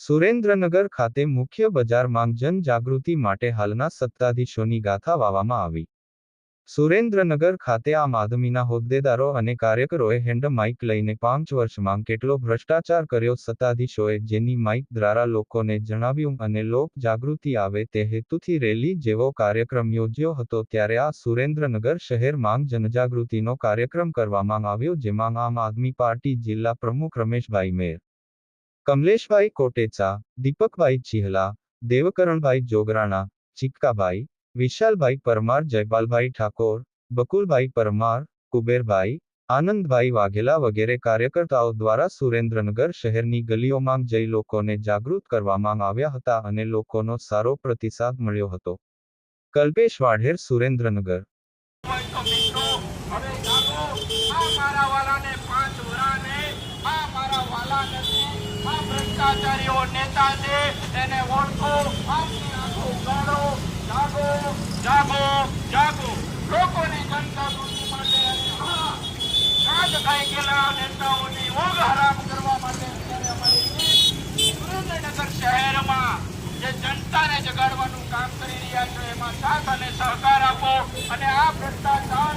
સુરેન્દ્રનગર ખાતે મુખ્ય બજારમાં જનજાગૃતિ માટે હાલના સત્તાધીશોની ગાથા વાવવામાં આવી. સુરેન્દ્રનગર ખાતે આમ આદમીના હોદ્દેદારો અને કાર્યકરોએ હેન્ડ માઇક લઈને પાંચ વર્ષમાં કેટલો ભ્રષ્ટાચાર કર્યો સત્તાધીશોએ જેની માઇક દ્વારા લોકોને જણાવ્યું અને લોક જાગૃતિ આવે તે હેતુથી રેલી જેવો કાર્યક્રમ યોજ્યો હતો ત્યારે આ સુરેન્દ્રનગર શહેરમાં જનજાગૃતિનો કાર્યક્રમ કરવામાં આવ્યો જેમાં આમ આદમી પાર્ટી જિલ્લા પ્રમુખ રમેશભાઈ મેર કમલેશભાઈ કોટેચા, દીપકભાઈ ચિહલા, દેવકરણભાઈ જોગરાણા, ચિક્કાભાઈ, વિશાલભાઈ પરમાર, જયપાલભાઈ ઠાકોર, બકુલભાઈ પરમાર, કુબેરભાઈ, આનંદભાઈ વાઘેલા વગેરે કાર્યકર્તાઓ દ્વારા સુરેન્દ્રનગર શહેરની ગલીઓમાં જઈ લોકોને જાગૃત કરવામાં આવ્યા હતા અને લોકોનો સારો પ્રતિસાદ મળ્યો હતો. કલ્પેશ વાઢેર, સુરેન્દ્રનગર હોય તો મિત્રો હવે જાગો આ મારા વાલાને પાંચ વરાને આ મારા વાલા નથી આ ભ્રષ્ટાચારીઓ નેતા છે એને ઓળખો. જાગો જાગો જાગો. લોકોની જનજાગૃતિ માટે ખાઈ ગયેલા નેતાઓની ઊંઘ હરામ કરવા માટે શહેરમાં જે જનતાને જગાડવાનું કામ કરી રહ્યા છો, એમાં સાથ અને સહકાર આપો અને આ માટે